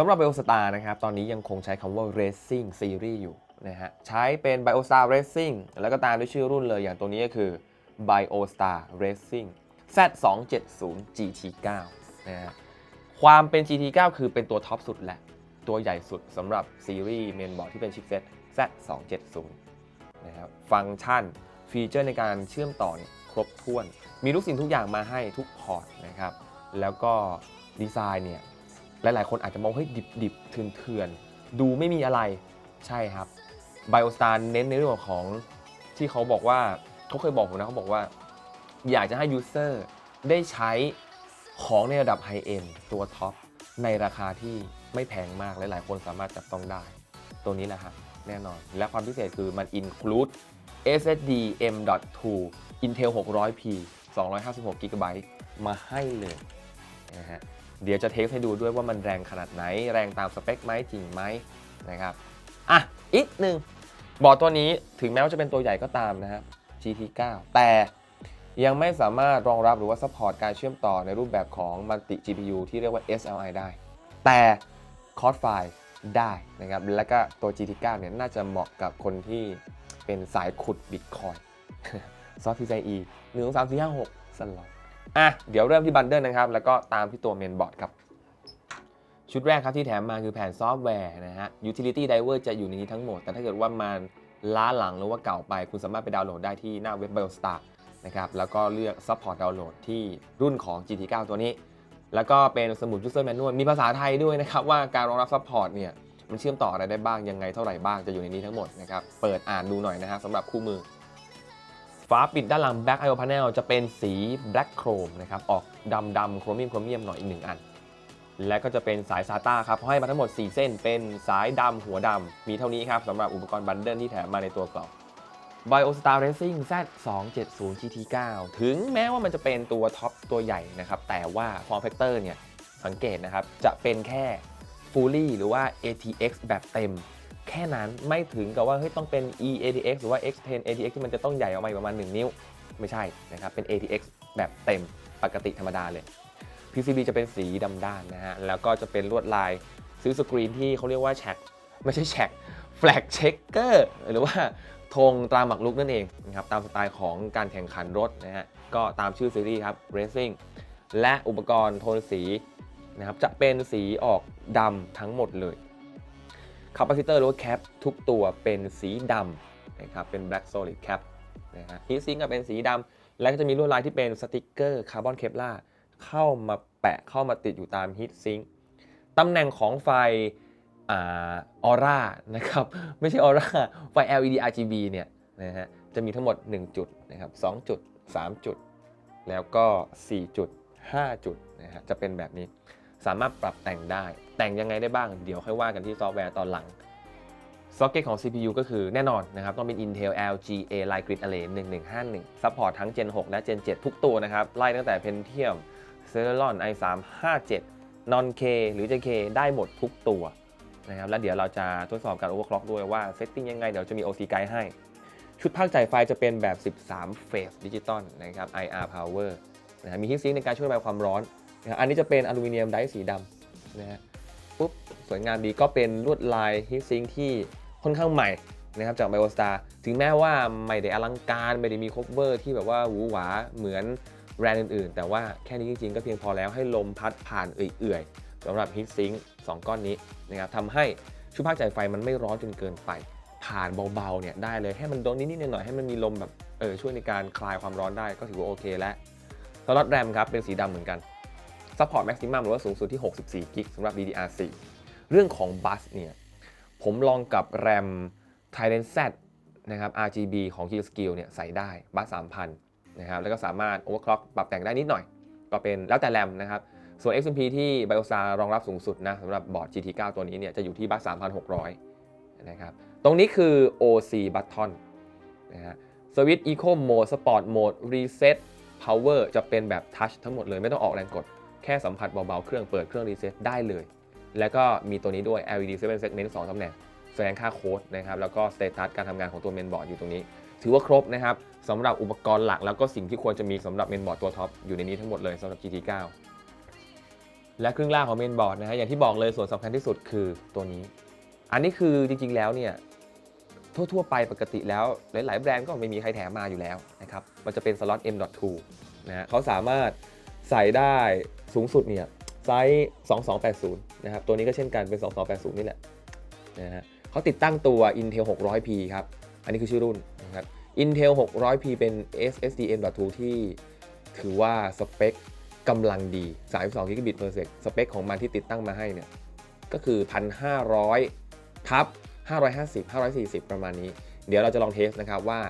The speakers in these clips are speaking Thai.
สำหรับ BioStar นะครับ ตอนนี้ยังคงใช้คำว่า Racing Series อยู่นะฮะ ใช้เป็น BioStar Racing แล้วก็ตามด้วยชื่อรุ่นเลยอย่างตัวนี้ก็คือ BioStar Racing Z270 GT9 นะฮะ ความเป็น GT9 คือเป็นตัวท็อปสุดแหละ ตัวใหญ่สุดสำหรับซีรีส์เมนบอร์ดที่เป็นชิปเซ็ต Z270 นะครับฟังก์ชันฟีเจอร์ในการเชื่อมต่อเนี่ยครบถ้วน มีทุกสิ่งทุกอย่างมาให้ทุกพอร์ตนะครับ แล้วก็ดีไซน์เนี่ย หลาย ๆ คนอาจจะมองเฮ้ยดิบดิบเถื่อนเถื่อนๆดูไม่มีอะไรใช่ครับ BioStar เน้นในเรื่องของที่เขาบอกว่าเขาเคยบอกผมนะเขาบอกว่า อยากจะให้ยูเซอร์ได้ใช้ของในระดับไฮเอ็นตัวท็อปในราคาที่ไม่แพงมากหลาย ๆ คนสามารถจับต้องได้ ตัวนี้แหละครับแน่นอน และความพิเศษคือมัน include SSD M.2 Intel 600P 256 GB มาให้เลยนะฮะ เดี๋ยวจะเทสให้ดูด้วยว่ามันแรงขนาดไหน แรงตามสเปคไหมจริงไหมนะครับอะอีกหนึ่งบอร์ดตัวนี้ถึงแม้ว่าจะเป็นตัวใหญ่ก็ตามนะครับ GT9 แต่ยังไม่สามารถรองรับหรือว่า support การเชื่อมต่อในรูปแบบของ multi GPU ที่เรียกว่า SLI ได้ แต่คอร์สไฟล์ได้นะครับ และก็ตัว GT9 เนี่ยน่าจะเหมาะกับคนที่เป็นสายขุด Bitcoin ซอฟต์ PCIe 1 2 3 4 5 6สล็อต อะเดี๋ยวเริ่มที่บันเดิลนะครับ แล้วก็ตามที่ตัวเมนบอร์ดครับ ชุดแรกครับที่แถมมาคือแผ่นซอฟต์แวร์นะฮะ Utility Driver จะอยู่ในนี้ทั้งหมด แต่ถ้าเกิดว่ามันล้าหลังหรือว่าเก่าไป คุณสามารถไปดาวน์โหลดได้ที่หน้าเว็บ BioStar นะครับแล้วก็เลือก Support Download ที่รุ่นของ GT9 ตัวนี้ แล้วก็เป็นสมุด User Manual มีภาษาไทยด้วยนะครับว่าการรองรับ Support เนี่ยมันเชื่อมต่ออะไรได้บ้างยังไงเท่าไหร่บ้างจะอยู่ในนี้ทั้งหมดนะครับเปิดอ่านดูหน่อยนะฮะสำหรับคู่มือ ฝาปิดด้านหลัง Back IO Panel จะเป็นสี Black Chrome นะครับ ออกดำดำโครเมียมโครเมียมหน่อยอีกหนึ่งอัน และก็จะเป็นสาย SATA ครับให้มาทั้งหมด 4 เส้น เป็นสายดำหัวดำ มีเท่านี้ครับสำหรับอุปกรณ์บันเดิลที่แถมมาในตัวกล่อง BioStar Racing Z270 GT9 ถึงแม้ว่ามันจะเป็นตัวท็อปตัวใหญ่นะครับ แต่ว่า Form Factor เนี่ย สังเกตนะครับ จะเป็นแค่ Fully หรือว่า ATX แบบเต็ม แค่นั้นไม่ถึงกับว่าเฮ้ยต้องเป็น eATX หรือว่า X10 ATX ที่มันจะต้องใหญ่ออกมาประมาณ 1 นิ้ว ไม่ใช่นะครับ เป็น ATX แบบเต็มปกติธรรมดาเลย PCB จะเป็นสีดำด้านนะฮะ แล้วก็จะเป็นลวดลายซื้อสกรีนที่เขาเรียกว่าแช็กไม่ใช่แช็กแฟลกเช็คเกอร์หรือว่าธงตราหมักลุกนั่นเองนะครับตามสไตล์ของการแข่งขันรถนะฮะก็ตามชื่อซีรีส์ครับ Racing และอุปกรณ์โทนสีนะครับจะเป็นสีออกดำทั้งหมดเลย คาปาซิเตอร์หรือว่าแคปทุกตัวเป็นสีดำนะครับเป็น black solid cap นะฮะฮีทซิงก็เป็นสีดำและก็จะมีลวดลายที่เป็นสติกเกอร์คาร์บอนเคปลาเข้ามาแปะเข้ามาติดอยู่ตามฮีทซิงตำแหน่งของไฟออร่านะครับไม่ใช่ออร่าไฟ LED RGB เนี่ยนะฮะจะมีทั้งหมด 1 จุดนะครับ2จุด 3 จุด แล้วก็ 4 จุด 5 จุดนะฮะจะเป็นแบบนี้ สามารถปรับแต่งได้ แต่งยังไงได้บ้าง เดี๋ยวค่อยว่ากันที่ซอฟต์แวร์ตอนหลังซ็อกเก็ตของ CPU ก็คือแน่นอนนะครับ ต้องเป็น Intel LGA Line Grid Array 1151ซัพพอร์ตทั้ง Gen 6 และ Gen 7 ทุกตัวนะครับ ไล่ตั้งแต่ Pentium Celeron i3 57 Non K หรือ JK ได้หมดทุกตัวนะครับแล้วเดี๋ยวเราจะทดสอบการ overclock ด้วยว่าเซตติ้งยังไง เดี๋ยวจะมี OC Guide ให้ ชุดภาคจ่ายไฟจะเป็นแบบ 13 Phase Digital นะครับ IR Power นะมีฮีทซิงในการช่วยระบายความร้อน นะอันนี้จะเป็นอลูมิเนียมไดสีดำนะฮะปุ๊บสวยงามดีก็เป็นลวดลายฮีทซิงที่ค่อนข้างใหม่นะครับจาก BioStar ถึงแม้ว่าไม่ได้อลังการไม่ได้มีค o เ e อร์ที่แบบว่าหวือหวาเหมือนแบรนด์อื่นๆ แต่ว่าแค่นี้จริงๆ ก็เพียงพอแล้วให้ลมพัดผ่านเอื่อยๆสำหรับฮีทซิงสองก้อนนี้นะครับทำให้ชุดภาจ่ายไฟมันไม่ร้อนจนเกินไป ผ่านเบาๆเนี่ยได้เลยให้มันโดนนิดๆหน่อยๆให้มันมีลมแบบเออช่วยในการคลายความร้อนได้ก็ถือว่าโอเคแล้วสล็อตแรมครับเป็นสีดำเหมือนกัน ซัพพอร์ตแม็กซิมัมหรือว่าสูงสุดที่ 64กิกสำหรับ DDR4 เรื่องของบัสเนี่ย ผมลองกับแรม Trident Z นะครับ RGB ของ Q Skill เนี่ยใส่ได้บัส3,000นะครับแล้วก็สามารถ overclock ปรับแต่งได้นิดหน่อย ก็เป็นแล้วแต่แรมนะครับ ส่วน XMP ที่ BIOSA รองรับสูงสุดนะสำหรับบอร์ด GT9 ตัวนี้เนี่ยจะอยู่ที่บัส3,600นะครับตรงนี้คือ OC button นะฮะสวิตช์ Eco Mode Sport Mode Reset Power จะเป็นแบบทัชทั้งหมดเลยไม่ต้องออกแรงกด แค่สัมผัสเบาๆ เครื่องเปิดเครื่องรีเซ็ตได้เลย แล้วก็มีตัวนี้ด้วย LED 7 segment 2ตำแหน่งแสดงค่าโค้ดนะครับแล้วก็สเตตัสการทำงานของตัวเมนบอร์ดอยู่ตรงนี้ ถือว่าครบนะครับสำหรับอุปกรณ์หลักแล้วก็สิ่งที่ควรจะมีสำหรับเมนบอร์ดตัวท็อปอยู่ในนี้ทั้งหมดเลยสำหรับ GT9 และครึ่งล่างของเมนบอร์ดนะฮะอย่างที่บอกเลยส่วนสำคัญที่สุดคือตัวนี้ อันนี้คือจริงๆแล้วเนี่ยทั่วๆไปปกติแล้วหลายๆแบรนด์ก็ไม่มีใครแถมมาอยู่แล้วนะครับ มันจะเป็นสล็อต M.2 นะฮะเขาสามารถ ใส่ได้สูงสุดเนี่ยไซส์2280 นะครับ ตัวนี้ก็เช่นกันเป็น 2280 นี่แหละนะฮะเขาติดตั้งตัว Intel 600P ครับ อันนี้คือชื่อรุ่นนะครับ Intel 600P เป็น SSD M.2 ที่ถือว่าสเปคกำลังดี 32 Gb per sec สเปคของมันที่ติดตั้งมาให้เนี่ย ก็คือ 1,500ทับ550 540 ประมาณนี้ เดี๋ยวเราจะลองเทสนะครับว่า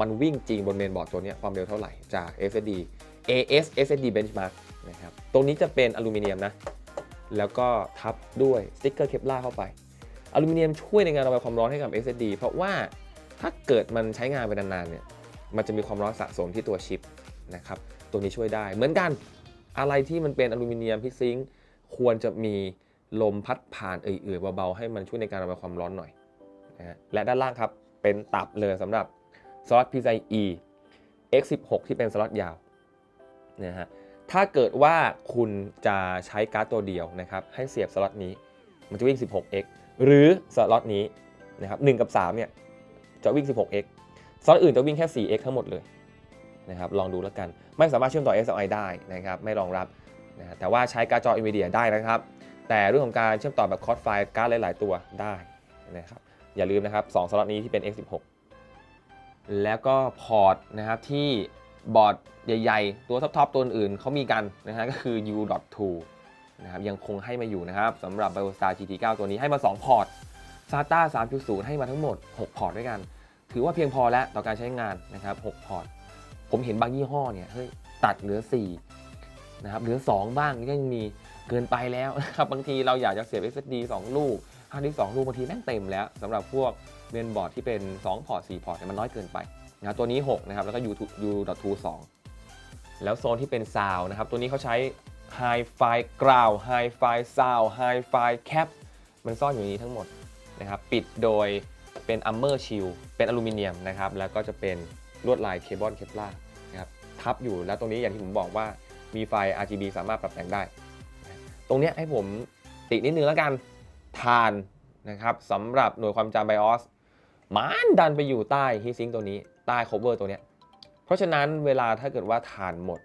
มันวิ่งจริงบนเมนบอร์ดตัวนี้ความเร็วเท่าไหร่จาก SSD AS SSD Benchmark นะครับ ตรงนี้จะเป็นอลูมิเนียมนะ แล้วก็ทับด้วยสติ๊กเกอร์เคปลาเข้าไป อลูมิเนียมช่วยในการระบายความร้อนให้กับ SSD เพราะว่าถ้าเกิดมันใช้งานไปนานๆเนี่ย มันจะมีความร้อนสะสมที่ตัวชิปนะครับ ตัวนี้ช่วยได้ เหมือนกัน อะไรที่มันเป็นอลูมิเนียมพิซิงค์ควรจะมีลมพัดผ่านเอื่อยๆเบาๆให้มันช่วยในการระบายความร้อนหน่อยนะฮะ และด้านล่างครับเป็นตับเลยสำหรับสล็อต PCIe X16 ที่เป็นสล็อตยาว นะฮะถ้าเกิดว่าคุณจะใช้การ์ดตัวเดียวนะครับให้เสียบสล็อตนี้มันจะวิ่ง 16x หรือสล็อตนี้นะครับ1กับ3เนี่ยจะวิ่ง 16x สล็อตอื่นจะวิ่งแค่ 4x ทั้งหมดเลยนะครับลองดูแล้วกันไม่สามารถเชื่อมต่อ SLI ได้นะครับไม่รองรับนะฮะแต่ว่าใช้การ์ดจอ NVIDIA ได้นะครับ แต่เรื่องของการเชื่อมต่อแบบคอร์สไฟล์การ์ดหลาย ๆ ตัวได้นะครับอย่าลืมนะครับ2สล็อตนี้ที่เป็น X16 แล้วก็พอร์ตนะครับที่ บอร์ดใหญ่ ๆ ตัวท็อปๆตัวอื่นเขามีกันนะฮะก็คือ U.2 นะครับยังคงให้มาอยู่นะครับสำหรับ BioStar GT9 ตัวนี้ให้มา 2 พอร์ต SATA 3.0 ให้มาทั้งหมด 6 พอร์ตด้วยกัน ถือว่าเพียงพอแล้วต่อการใช้งานนะครับ 6 พอร์ต ผมเห็นบางยี่ห้อเนี่ยเฮ้ยตัดเหลือ 4 นะครับเหลือ 2 บ้างก็ยังมีเกินไปแล้วนะครับบางทีเราอยากจะเสียบ SSD 2 ลูกฮาร์ดดิสก์2ลูกบางทีแม่งเต็มแล้วสำหรับพวกเมนบอร์ดที่เป็น 2 พอร์ต 4 พอร์ตเนี่ยมันน้อยเกินไป นะครับตัวนี้ 6 นะครับ แล้วก็ U U.2 2แล้วโซนที่เป็นซาวนะครับ ตัวนี้เขาใช้ Hi-Fi Ground Hi-Fi Sound Hi-Fi Cap มันซ่อนอยู่ในนี้ทั้งหมดนะครับ ปิดโดยเป็น Armor Shield เป็นอลูมิเนียมนะครับ แล้วก็จะเป็นลวดลายเคเบิลเคปลานะครับ ทับอยู่ แล้วตรงนี้อย่างที่ผมบอกว่ามีไฟ RGB สามารถปรับแต่งได้ ตรงเนี้ยให้ผมตินิดนึงแล้วกันทานนะครับสำหรับหน่วยความจำ BIOS มันดันไปอยู่ใต้ heatsink ตัวนี้ ใต้ cover ตัวเนี้ยเพราะฉะนั้นเวลาถ้าเกิดว่าทานหมด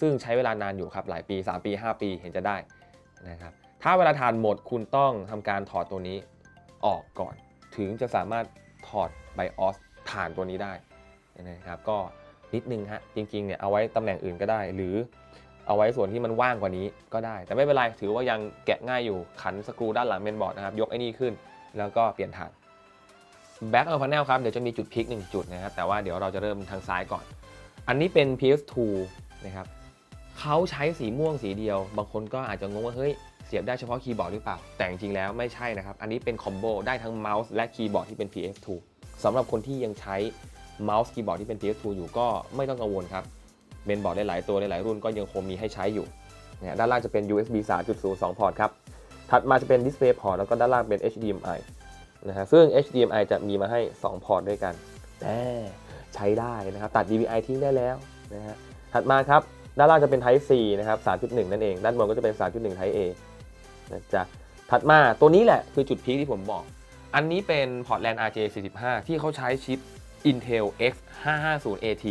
ซึ่งใช้เวลานานอยู่ครับหลายปี 3 ปี 5 ปีเห็นจะได้นะครับถ้าเวลาทานหมดคุณต้องทำการถอดตัวนี้ออกก่อน ถึงจะสามารถถอด BIOS ฐานตัวนี้ได้นะครับก็นิดนึงฮะจริงๆเนี่ยเอาไว้ตำแหน่งอื่นก็ได้ หรือเอาไว้ส่วนที่มันว่างกว่านี้ก็ได้ แต่ไม่เป็นไรถือว่ายังแกะง่ายอยู่ขันสกรูด้านหลังเมนบอร์ดนะครับยกไอ้นี่ขึ้น แล้วก็เปลี่ยนฐาน แบ็กเออร์พาเนลครับเดี๋ยวจะมีจุดพลิกหนึ่งจุดนะครับแต่ว่าเดี๋ยวเราจะเริ่มทางซ้ายก่อน อันนี้เป็น PS2 นะครับเขาใช้สีม่วงสีเดียว บางคนก็อาจจะงงว่าเฮ้ยเสียบได้เฉพาะคีย์บอร์ดหรือเปล่า แต่จริงแล้วไม่ใช่นะครับ อันนี้เป็นคอมโบได้ทั้งเมาส์และคีย์บอร์ดที่เป็น PS2 สำหรับคนที่ยังใช้เมาส์คีย์บอร์ดที่เป็น PS2 อยู่ก็ไม่ต้องกังวลครับเมนบอร์ดหลาย ๆ ตัวหลาย ๆ รุ่นก็ยังคงมีให้ใช้อยู่นะด้านล่างจะเป็น USB 3.0 2 พอร์ตครับ ถัดมาจะเป็น Display Port แล้วก็ด้านล่างเป็น HDMI นะฮะซึ่ง HDMI จะมีมาให้ 2 พอร์ตด้วยกันแต่ใช้ได้นะครับ ตัด DVI ทิ้งได้แล้วนะฮะถัดมาครับ ด้านล่างจะเป็น Type C นะครับ 3.1 นั่นเอง ด้านบนก็จะเป็น 3.1 Type A นะจ๊ะถัดมาตัวนี้แหละคือจุดพีคที่ผมบอก อันนี้เป็นพอร์ต LAN RJ45 ที่เขาใช้ชิป Intel X 550 AT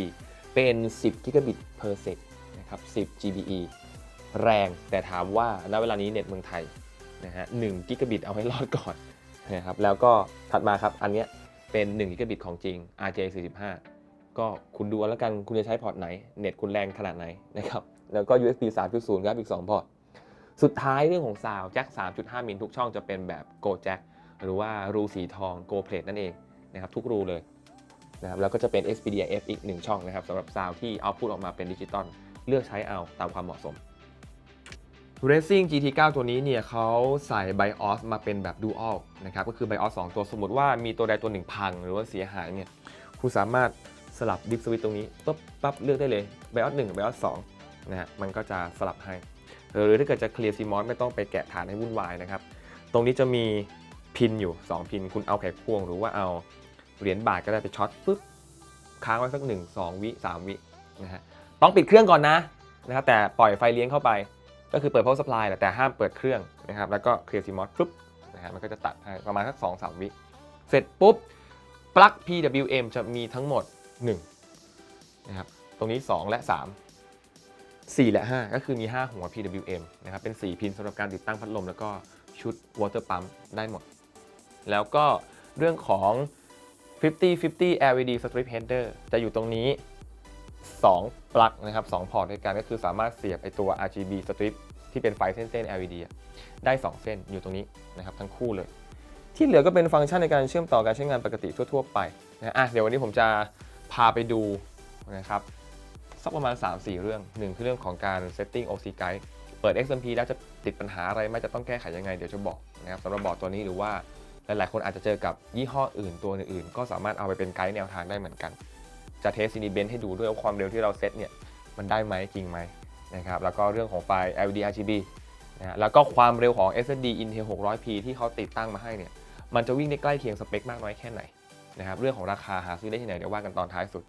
เป็น 10 Gigabit per sec นะครับ 10 GBE แรงแต่ถามว่าณเวลานี้เน็ตเมืองไทยนะฮะ1 Gigabit เอาให้รอดก่อน นะครับแล้วก็ถัดมาครับอันเนี้ยเป็น1กิกะบิตของจริง RJ45 ก็คุณดูแล้วกันคุณจะใช้พอร์ตไหน เน็ตคุณแรงขนาดไหนนะครับแล้วก็ USB 3.0 ครับอีก 2 พอร์ต สุดท้ายเรื่องของซาวแจ็ค3.5 มิลทุกช่องจะเป็นแบบ Go Jack หรือว่ารูสีทอง Go Plate นั่นเองนะครับทุกรูเลยนะครับแล้วก็จะเป็น Xperia F อีก 1 ช่องนะครับสำหรับซาวที่เอาพุตออกมาเป็นดิจิตอลเลือกใช้เอาตามความเหมาะสม Racing GT9 ตัวนี้เนี่ยเขาใส่ BIOS มาเป็นแบบ Dual นะครับก็คือ BIOS 2 ตัวสมมติว่ามีตัวใดตัวหนึ่งพังหรือว่าเสียหายเนี่ยคุณสามารถสลับดิฟสวิตตรงนี้ปุ๊บปั๊บเลือกได้เลย BIOS 1 BIOS 2นะฮะมันก็จะสลับให้ หรือถ้าเกิดจะเคลียร์ซีมอสไม่ต้องไปแกะฐานให้วุ่นวายนะครับ ตรงนี้จะมีพินอยู่ 2 พิน คุณเอาไขควงหรือว่าเอาเหรียญบาทก็ได้ไปช็อตปุ๊บค้างไว้สัก 1 2 วิ 3 วินะฮะต้องปิดเครื่องก่อนนะนะครับแต่ปล่อยไฟเลี้ยงเข้าไป ก็คือเปิด power supply แหละแต่ห้ามเปิดเครื่องนะครับแล้วก็เคลียร์ CMOS ปุ๊บนะฮะมันก็จะตัดให้ประมาณสัก2 3 วิเสร็จปุ๊บปลั๊ก PWM จะมีทั้งหมด1นะครับตรงนี้ 2 และ 3 4 และ 5 ก็คือมี 5 หัว PWM นะครับเป็น 4 พินสำหรับการติดตั้งพัดลม แล้วก็ชุด water pump ได้หมด แล้วก็เรื่องของ 50-50 LED strip header จะอยู่ตรงนี้ 2 ปลั๊กนะครับ2พอร์ตด้วยกันก็คือสามารถเสียบไอตัว RGB strip ที่เป็นไฟเส้นๆ LED ได้ 2 เส้นอยู่ตรงนี้นะครับทั้งคู่เลย ที่เหลือก็เป็นฟังก์ชันในการเชื่อมต่อการใช้งานปกติทั่ว ๆ ไปนะอะเดี๋ยววันนี้ผมจะพาไปดูนะครับสักประมาณ 3-4 เรื่อง1คือเรื่องของการ setting OC guide เปิด XMP แล้วจะติดปัญหาอะไรไหม่จะต้องแก้ไขยังไงเดี๋ยวจะบอกนะครับสำหรับบอร์ดตัวนี้หรือว่าหลายๆ คนอาจจะเจอกับยี่ห้ออื่นตัวอื่นๆ ก็สามารถเอาไปเป็นไกด์แนวทางได้เหมือนกัน จะเทสซีนีเบนให้ดูด้วยว่าความเร็วที่เราเซตเนี่ยมันได้ไหมจริงไหมนะครับแล้วก็เรื่องของไฟ LED RGB นะฮะแล้วก็ความเร็วของ SSD Intel 600P ที่เขาติดตั้งมาให้เนี่ยมันจะวิ่งได้ใกล้เคียงสเปคมากน้อยแค่ไหนนะครับเรื่องของราคาหาซื้อได้ที่ไหนเดี๋ยวว่ากันตอนท้ายสุด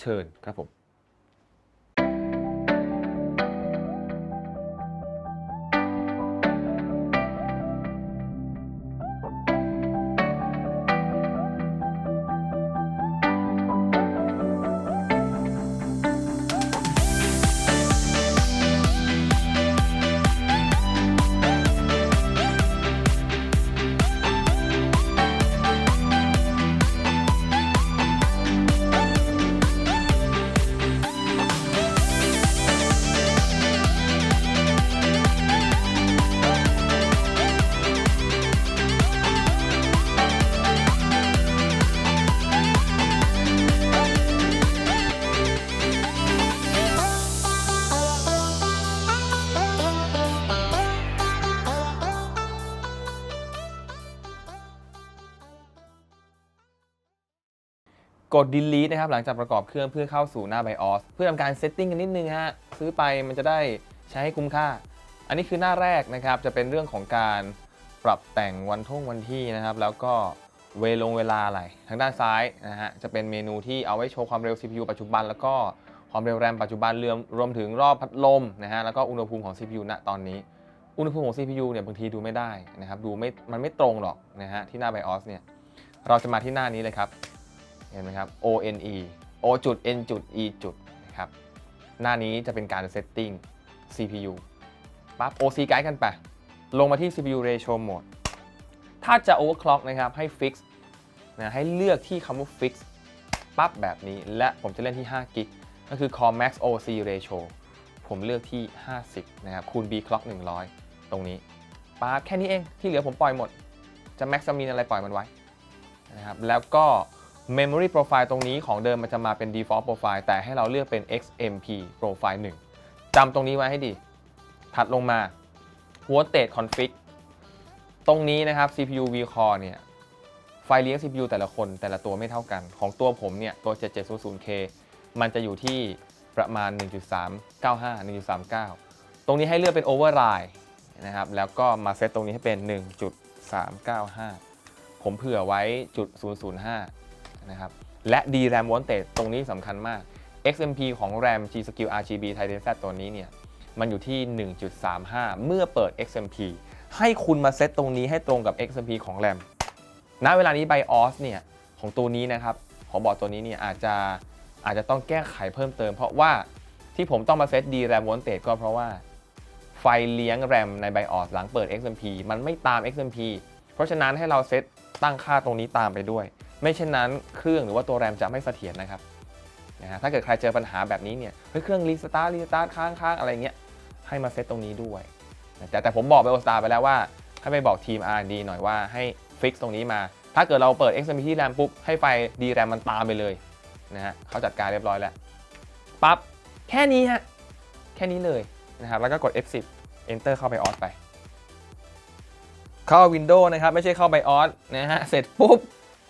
เชิญครับผม กด delete นะครับหลังจากประกอบเครื่องเพื่อเข้าสู่หน้า BIOS เพื่อทำการ setting กันนิดนึงฮะซื้อไปมันจะได้ใช้ให้คุ้มค่า อันนี้คือหน้าแรกนะครับจะเป็นเรื่องของการปรับแต่งวันท่งวันที่นะครับ แล้วก็เวลงเวลาอะไร ทางด้านซ้ายนะฮะจะเป็นเมนูที่เอาไว้โชว์ความเร็ว CPU ปัจจุบัน แล้วก็ความเร็วแรมปัจจุบันรวมรวมถึงรอบพัดลมนะฮะแล้วก็อุณหภูมิของ CPU ณตอนนี้ อุณหภูมิของ CPU เนี่ยบางทีดูไม่ได้นะครับดูไม่มันไม่ตรงหรอกนะฮะที่หน้า BIOS เนี่ยเราจะมาที่หน้านี้เลยครับ ห็นไหมครับ O N E O จุด N จุด E จุดนะครับหน้านี้จะเป็นการ setting CPU ปั๊บ OC guide กันไป ลงมาที่ CPU ratio mode ถ้าจะ overclock นะครับ ให้ fix นะให้เลือกที่คำว่า fix ปั๊บแบบนี้ และผมจะเล่นที่5 g b ก็คือ core max OC ratio ผมเลือกที่ 50 นะครับ คูณ B clock 100 ตรงนี้ปั๊บแค่นี้เอง ที่เหลือผมปล่อยหมด จะ max จะมีอะไรปล่อยมันไว้นะครับ แล้วก็ Memory Profile ตรงนี้ของเดิมมันจะมาเป็น Default Profile แต่ให้เราเลือกเป็น XMP Profile 1จำตรงนี้ไว้ให้ดี ถัดลงมา Voltage Config ตรงนี้นะครับ CPU vCore เนี่ยไฟเลี้ยง CPU แต่ละคนแต่ละตัวไม่เท่ากัน ของตัวผมเนี่ย ตัว 7700K มันจะอยู่ที่ประมาณ 1.395 1.39 ตรงนี้ให้เลือกเป็น Override นะครับ แล้วก็มาเซตตรงนี้ให้เป็น 1.395 ผมเผื่อไว้จุด005 นะครับ และ DRAM Voltage ตรงนี้สำคัญมาก XMP ของ RAM G Skill RGB Titan Z ตัวนี้เนี่ยมันอยู่ที่ 1.35 เมื่อเปิด XMP ให้คุณมาเซตตรงนี้ให้ตรงกับ XMP ของ RAM ณเวลานี้ BIOS เนี่ยของตัวนี้นะครับของบอร์ดตัวนี้เนี่ยอาจจะอาจจะต้องแก้ไขเพิ่มเติม เพราะว่าที่ผมต้องมาเซต DRAM Voltage ก็เพราะว่าไฟเลี้ยง RAM ใน BIOS หลังเปิด XMP มันไม่ตาม XMP เพราะฉะนั้นให้เราเซตตั้งค่าตรงนี้ตามไปด้วย ไม่เช่นนั้นเครื่องหรือว่าตัวแรมจะไม่เสถียรนะครับนะฮะถ้าเกิดใครเจอปัญหาแบบนี้เนี่ยเฮ้ยเครื่องรีสตาร์ทรีสตาร์ทค้างค้างอะไรเงี้ยให้มาเซตตรงนี้ด้วยแต่แต่ผมบอกไปโอสตาไปแล้วว่า ให้ไปบอกทีม R&D หน่อยว่าให้ฟิกตรงนี้มา ถ้าเกิดเราเปิด XMP ที่แรมปุ๊บ ให้ไฟ DRAM มันตามไปเลยนะฮะเขาจัดการเรียบร้อยแล้วปั๊บแค่นี้ฮะแค่นี้เลยนะครับแล้วก็กด F10 Enter เข้าไปออสไป เข้า Windows นะครับ ไม่ใช่เข้า BIOS นะฮะเสร็จปุ๊บ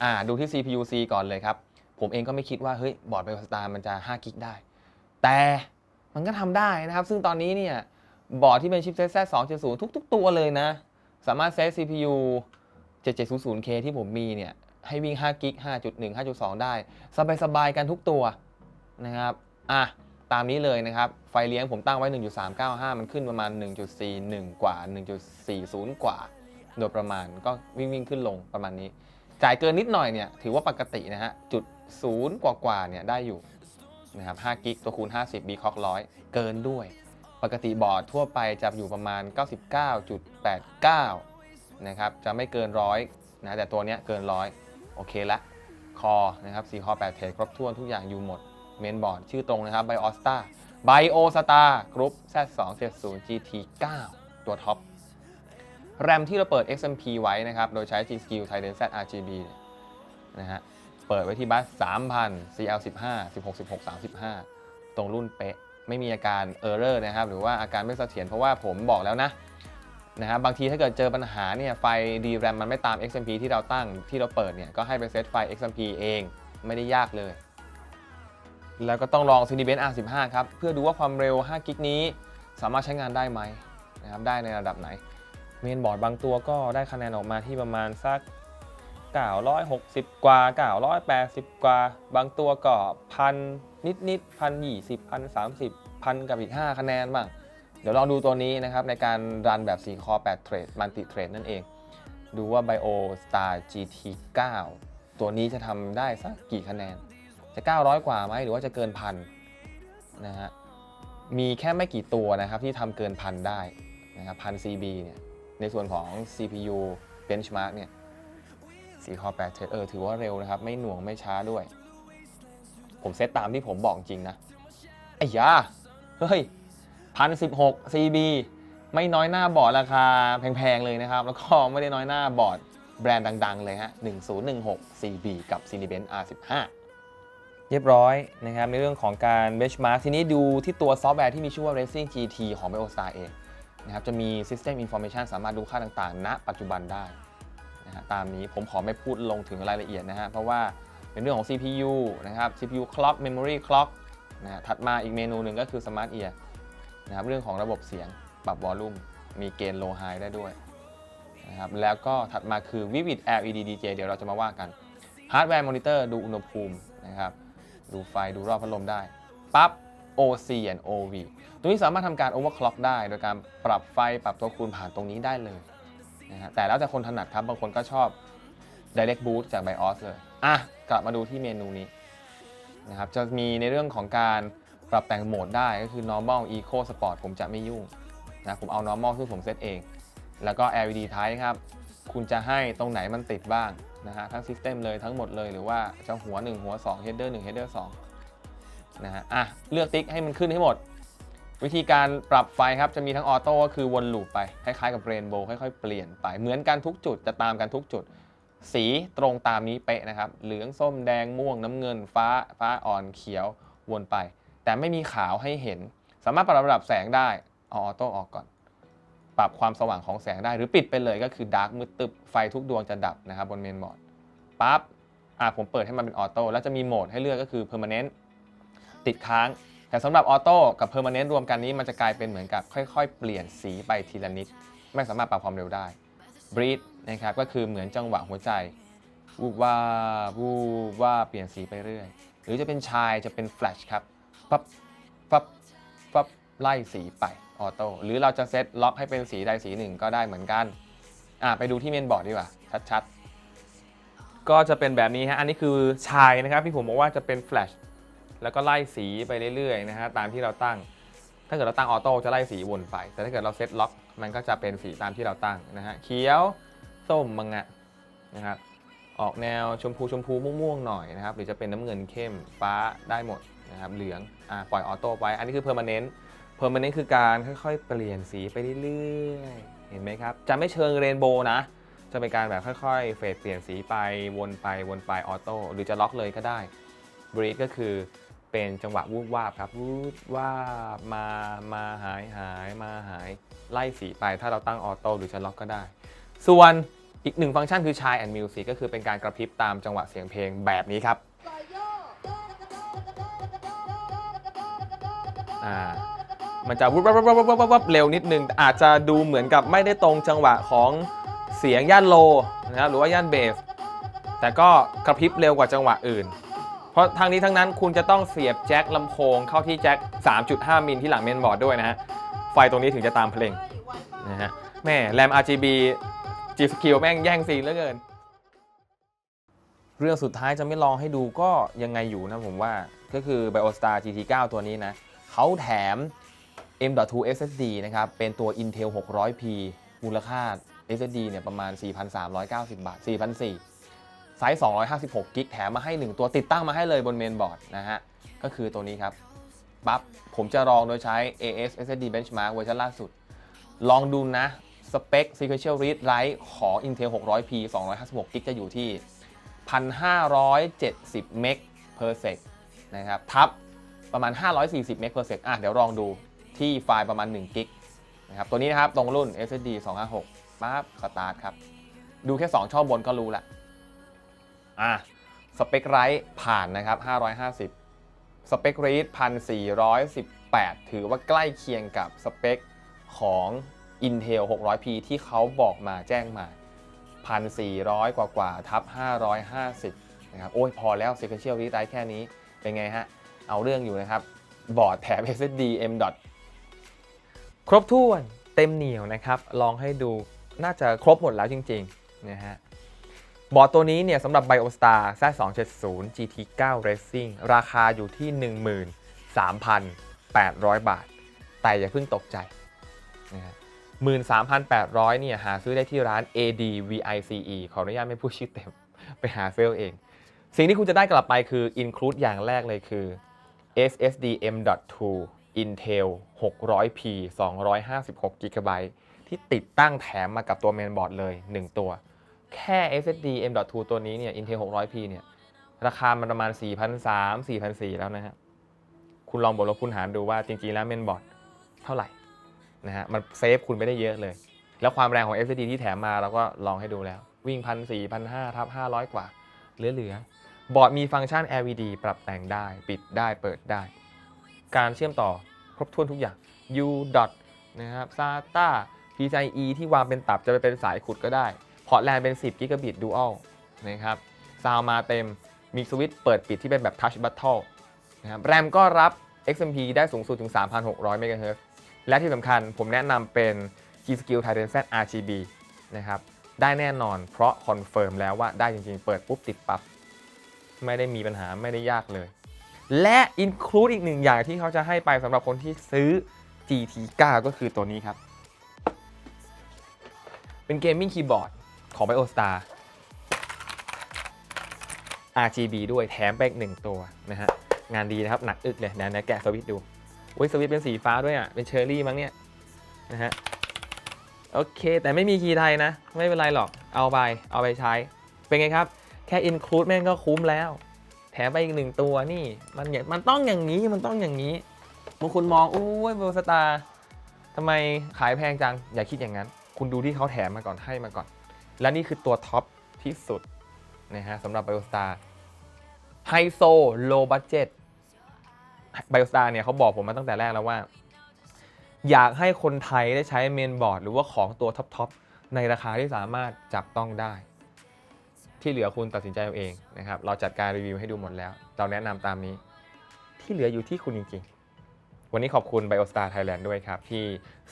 อ่าดูที่ CPU C ก่อนเลยครับ ผมเองก็ไม่คิดว่าเฮ้ยบอร์ด BIOS Star มันจะ5กิกได้ แต่มันก็ทำได้นะครับ ซึ่งตอนนี้เนี่ยบอร์ดที่เป็นชิปเซต Z270 ทุก ๆ ตัวเลยนะ สามารถเซต CPU 7700K ที่ผมมีเนี่ยให้วิ่ง5กิก5.1 5.2 ได้ สบายๆกันทุกตัวนะครับอะตามนี้เลยนะครับ ไฟเลี้ยงผมตั้งไว้ 1.395 มันขึ้นประมาณ 1.41 กว่า 1.40 กว่า โดยประมาณก็วิ่งวิ่งขึ้นลงประมาณนี้ จ่ายเกินนิดหน่อยเนี่ยถือว่าปกตินะฮะจุดศูนย์กว่ากว่าๆเนี่ยได้อยู่นะครับ5กิกตัวคูณ 50 b คอก100 เกินด้วย ปกติบอร์ดทั่วไปจะอยู่ประมาณ 99.89 นะครับ จะไม่เกินร้อยนะแต่ตัวเนี้ยเกินร้อยโอเคละ คอนะครับ4คอ8เทรดครบถ้วนทุกอย่างอยู่หมด เมนบอร์ดชื่อตรงนะครับ BioStar BioStar Group Z270 GT 9 ตัวท็อป แรมที่เราเปิด XMP ไว้นะครับ โดยใช้ G-Skill Titan Z RGB นะฮะ เปิดไว้ที่บัส 3,000 CL15 16 16 35 ตรงรุ่นเป๊ะ ไม่มีอาการ Error นะครับ หรือว่าอาการไม่เสถียร เพราะว่าผมบอกแล้วนะนะฮะบางทีถ้าเกิดเจอปัญหาเนี่ย ไฟ DRAM มันไม่ตาม XMP ที่เราตั้งที่เราเปิดเนี่ย ก็ให้ไปเซตไฟ XMP เอง ไม่ได้ยากเลย แล้วก็ต้องลอง Cinebench R15 ครับ เพื่อดูว่าความเร็ว5กิกนี้สามารถใช้งานได้ไหมนะครับ ได้ในระดับไหน เมนบอร์ดบางตัวก็ได้คะแนนออกมาที่ประมาณสัก 960 กว่า 980 กว่า บางตัวก็พันนิดนิดพันยี่สิบพันสามสิบพันกับอีก 5 คะแนนบ้างเดี๋ยวลองดูตัวนี้นะครับ ในการรันแบบ 4 คอ 8 เทรด มัลติเทรดนั่นเอง ดูว่า Bio Star GT 9 ตัวนี้จะทำได้สักกี่คะแนน จะ 900 กว่าไหมหรือว่าจะเกินพันนะฮะมีแค่ไม่กี่ตัวนะครับที่ทำเกินพันได้นะครับพัน CB เนี่ย ในส่วนของ CPU benchmark เนี่ย4 core 8 thread เออถือว่าเร็วนะครับ ไม่หน่วงไม่ช้าด้วย ผมเซตตามที่ผมบอกจริงนะไอ้ยาเฮ้ยพันสิบหก CB ไม่น้อยหน้าบอร์ดราคาแพง ๆ เลยนะครับ แล้วก็ไม่ได้น้อยหน้าบอร์ดแบรนด์ดัง ๆ เลยฮะ 1016 CB กับ Cinebench R15 เรียบร้อยนะครับ ในเรื่องของการ benchmark ทีนี้ดูที่ตัวซอฟต์แวร์ที่มีชื่อว่า Racing GT ของ BioStar เอง นะครับจะมี System Information สามารถดูค่าต่างๆ ณ ปัจจุบันได้นะฮะตามนี้ผมขอไม่พูดลงถึงรายละเอียดนะฮะเพราะว่าเป็นเรื่องของ CPU นะครับ CPU clock memory clock นะฮะถัดมาอีกเมนูหนึ่งก็คือ Smart Ear นะครับเรื่องของระบบเสียงปรับวอลลุ่มมีเกณฑ์ low high ได้ด้วยนะครับแล้วก็ถัดมาคือ Vivid LED DJ เดี๋ยวเราจะมาว่ากันฮาร์ดแวร์มอนิเตอร์ดูอุณหภูมินะครับดูไฟดูรอบพัดลมได้ปั๊บ OC and OV ตัวนี้สามารถทำการ overclock ได้โดยการปรับไฟปรับตัวคูณผ่านตรงนี้ได้เลยนะฮะแต่แล้วแต่คนถนัดครับ บางคนก็ชอบ direct boot จาก BIOS เลย อะ กลับมาดูที่เมนูนี้นะครับจะมีในเรื่องของการปรับแต่งโหมดได้ก็คือ normal eco sport ผมจะไม่ยุ่งนะผมเอา normal ซึ่งผมเซตเอง แล้วก็ LED type ครับ คุณจะให้ตรงไหนมันติดบ้างนะฮะทั้ง System เลยทั้งหมดเลยหรือว่าจะหัว 1 หัว 2 Header 1 Header 2นะฮะอะเลือกติ๊กให้มันขึ้นให้หมด วิธีการปรับไฟครับ จะมีทั้งออโต้ก็คือวนลูปไป คล้ายๆกับเรนโบว์ค่อยๆ เปลี่ยนไป เหมือนกันทุกจุดจะตามกันทุกจุด สีตรงตามนี้เป๊ะนะครับ เหลืองส้มแดงม่วงน้ำเงิน ฟ้าฟ้าอ่อนเขียววนไป แต่ไม่มีขาวให้เห็น สามารถปรับระดับแสงได้เอาออโต้ออกก่อน ปรับความสว่างของแสงได้หรือปิดไปเลยก็คือดาร์กมืดตึบไฟทุกดวงจะดับนะครับบนเมนบอร์ดปั๊บอะผมเปิดให้มันเป็นออโต้แล้วจะมีโหมดให้เลือกก็คือ permanent ติดค้าง แต่สำหรับออโต้กับ permanent รวมกันนี้มันจะกลายเป็นเหมือนกับค่อยๆ เปลี่ยนสีไปทีละนิด ไม่สามารถปรับความเร็วได้ breathe นะครับก็คือเหมือนจังหวะหัวใจวูบว่าวูบว่าเปลี่ยนสีไปเรื่อย หรือจะเป็นชายจะเป็น flash ครับปั๊บปั๊บปั๊บไล่สีไปออโต้หรือเราจะเซตล็อกให้เป็นสีใดสีหนึ่งก็ได้เหมือนกันอะไปดูที่เมนบอร์ดดีกว่า ชัดๆ ก็จะเป็นแบบนี้ฮะ อันนี้คือชายนะครับ ที่ผมบอกว่าจะเป็น flash แล้วก็ไล่สีไปเรื่อยๆนะฮะตามที่เราตั้ง ถ้าเกิดเราตั้งออโต้จะไล่สีวนไป แต่ถ้าเกิดเราเซตล็อกมันก็จะเป็นสีตามที่เราตั้งนะฮะเขียวส้มมังงะนะครับออกแนวชมพูชมพูม่วงๆหน่อยนะครับหรือจะเป็นน้ำเงินเข้มฟ้าได้หมดนะครับเหลืองอ่าปล่อยออโต้ไป อันนี้คือเพอร์ม n เ n นต์เพอร์ม n เ n นต์คือการค่อยๆ เปลี่ยนสีไปเรื่อยๆ เห็นไหมครับ จะไม่เชิงเรนโบว์นะ จะเป็นการแบบค่อยๆ เฟดเปลี่ยนสีไปวนไปวนไปออโต้หรือจะล็อกเลยก็ได้บรีดก็คือ เป็นจังหวะวูบวาบครับวูบวาบมามาหายหายมาหายไล่สีไป ถ้าเราตั้งออโต้หรือจะล็อกก็ได้ ส่วนอีกหนึ่งฟังก์ชันคือ Shine and Music ก็คือเป็นการกระพริบตามจังหวะเสียงเพลงแบบนี้ครับอ่ามันจะวุบวับวับวับวับวับวับเร็วนิดนึง อาจจะดูเหมือนกับไม่ได้ตรงจังหวะของเสียงย่านโลนะครับหรือว่าย่านเบส แต่ก็กระพริบเร็วกว่าจังหวะอื่น เพราะทางนี้ทั้งนั้นคุณจะต้องเสียบแจ็คลำโพงเข้าที่แจ็ค 3.5 มิลที่หลังเมนบอร์ดด้วยนะฮะ ไฟตรงนี้ถึงจะตามเพลงนะฮะแม่แรม RGB G Skill แม่งแย่งซีนเหลือเกิน เรื่องสุดท้ายจะไม่ลองให้ดูก็ยังไงอยู่นะผมว่าก็คือ BioStar GT9 ตัวนี้นะเขาแถม M.2 SSD นะครับ เป็นตัว Intel 600P มูลค่า SSD เนี่ยประมาณ 4,390 บาท 4,400 ไซส์ 256 กิกแถมมาให้ 1 ตัวติดตั้งมาให้เลยบนเมนบอร์ดนะฮะ ก็คือตัวนี้ครับ ปั๊บ ผมจะลองโดยใช้ AS SSD Benchmark เวอร์ชันล่าสุด ลองดูนะ สเปค Sequential Read Write ของ Intel 600P 256 กิกจะอยู่ที่ 1,570 เมก per sec นะครับ ทับประมาณ 540 เมก per sec อะ เดี๋ยวลองดูที่ไฟล์ประมาณ 1 กิกนะครับ ตัวนี้นะครับ ตรงรุ่น SSD 256ปั๊บสตาร์ทครับ ดูแค่ 2 ช่องบนก็รู้ละ อะสเปคไรท์ผ่านนะครับ 550 สเปครีด1418 ถือว่าใกล้เคียงกับสเปคของ Intel 600P ที่เขาบอกมาแจ้งมา 1,400 กว่ากว่าทับ 550 นะครับ โอ้ยพอแล้ว Sequential Read Write แค่นี้ เป็นไงฮะ เอาเรื่องอยู่นะครับ บอร์ดแถม SSD M. ครบถ้วนเต็มเหนียวนะครับ ลองให้ดูน่าจะครบหมดแล้วจริง ๆ นะฮะ บอร์ดตัวนี้เนี่ยสำหรับ BioStar Z270 GT9 Racing ราคาอยู่ที่ 13,800 บาท แต่อย่าเพิ่งตกใจนะฮะ13,800เนี่ยหาซื้อได้ที่ร้าน ADVICE ขออนุญาตไม่พูดชื่อเต็ม ไปหาซื้อเอาเอง สิ่งที่คุณจะได้กลับไปคือ include อย่างแรกเลยคือ SSD M.2 Intel 600P 256 GB ที่ติดตั้งแถมมากับตัวเมนบอร์ดเลย 1 ตัว แค่ SSD M.2 ตัวนี้เนี่ย Intel 600P เนี่ย ราคามันประมาณ 4,300 4,400 แล้วนะฮะ คุณลองบวกลบคูณหารดูว่าจริง ๆ แล้วเมนบอร์ดเท่าไหร่นะฮะ มันเซฟคุณไปได้เยอะเลย แล้วความแรงของ SSD ที่แถมมาเราก็ลองให้ดูแล้ว วิ่ง1 4 0 0ทับ500กว่า เหลือๆ บอร์ดมีฟังก์ชัน LED ปรับแต่งได้ ปิดได้เปิดได้ การเชื่อมต่อครบถ้วนทุกอย่าง U. dot นะครับ SATA PCIe ที่วางเป็นตับจะไปเป็นสายขุดก็ได้ พอร์ตแลนเป็น 10 กิกะบิตดูอัลนะครับซาวมาเต็มมีสวิตช์เปิดปิดที่เป็นแบบ Touch Battle นะครับแรมก็รับ XMP ได้สูงสุดถึง 3,600 MHz และที่สำคัญผมแนะนำเป็น G-Skill Titan Z RGB นะครับได้แน่นอนเพราะคอนเฟิร์มแล้วว่าได้จริงๆ เปิดปุ๊บติดปับ๊บไม่ได้มีปัญหาไม่ได้ยากเลย และ include อีกหนึ่งอย่างที่เขาจะให้ไปสำหรับคนที่ซื้อ GT9 ก็คือตัวนี้ครับ เป็นเกมมิ่งคีย์บอร์ด ของ BioStar RGB ด้วยแถมไปอีกหนึ่งตัวนะฮะ งานดีนะครับ หนักอึกเลยนะนะแกะสวิตช์ดูโอ้ยสวิตช์เป็นสีฟ้าด้วยอะ เป็นเชอร์รี่มั้งเนี่ยนะฮะ โอเค แต่ไม่มีคีย์ไทยนะ ไม่เป็นไรหรอกเอาไปเอาไปใช้ เป็นไงครับ แค่ include แม่งก็คุ้มแล้ว แถมไปอีกหนึ่งตัวนี่ มันอย่างมันต้องอย่างนี้มันต้องอย่างนี้บางคนมองโอ้ยเบลสตาร์ทำไมขายแพงจังอย่าคิดอย่างนั้น คุณดูที่เขาแถมมาก่อนให้มาก่อน และนี่คือตัวท็อปที่สุดนะฮะสำหรับ BioStar ไฮโซโลบั d เจ็ต BioStar เนี่ยเขาบอกผมมาตั้งแต่แรกแล้วว่า อยากให้คนไทยได้ใช้เมนบอร์ด หรือว่าของตัวท็อปๆในราคาที่สามารถจับต้องได้ ที่เหลือคุณตัดสินใจเอาเองนะครับ เราจัดการรีวิวให้ดูหมดแล้ว เราแนะนำตามนี้ ที่เหลืออยู่ที่คุณจริง ๆวันนี้ขอบคุณ BioStar Thailand ด้วยครับ ที่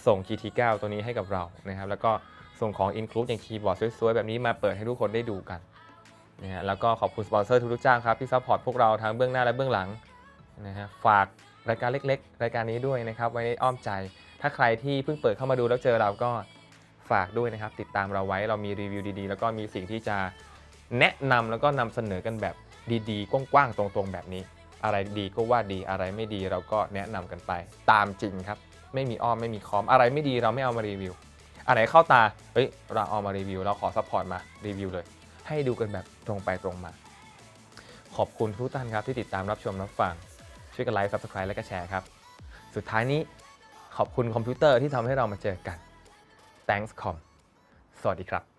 ส่ง GT9 ตัวนี้ให้กับเรานะครับ แล้วก็ ส่งของ include อย่างคีย์บอร์ดสวยๆ แบบนี้มาเปิดให้ทุกคนได้ดูกันนะฮะแล้วก็ขอบคุณสปอนเซอร์ทุกๆเจ้าครับที่ซัพพอร์ตพวกเราทั้งเบื้องหน้าและเบื้องหลังนะฮะฝากรายการเล็ก ๆ รายการนี้ด้วยนะครับไว้ในอ้อมใจ ถ้าใครที่เพิ่งเปิดเข้ามาดูแล้วเจอเราก็ฝากด้วยนะครับ ติดตามเราไว้เรามีรีวิวดีๆ แล้วก็มีสิ่งที่จะแนะนำแล้วก็นำเสนอกันแบบดีๆ กว้างๆ ตรงๆ แบบนี้ อะไรดีก็ว่าดีอะไรไม่ดีเราก็แนะนำกันไป ตามจริงครับ ไม่มีอ้อมไม่มีคอมอะไรไม่ดีเราไม่เอามารีวิว อันไหนเข้าตาเฮ้ยเราเอามารีวิวเราขอซัพพอร์ตมารีวิวเลย ให้ดูกันแบบตรงไปตรงมา ขอบคุณทุกท่านครับที่ติดตามรับชมรับฟังช่วยกันไลค์ซับสไคร b e และก็แชร์ครับ สุดท้ายนี้ขอบคุณคอมพิวเตอร์ที่ทำให้เรามาเจอกัน Thanks com สวัสดีครับ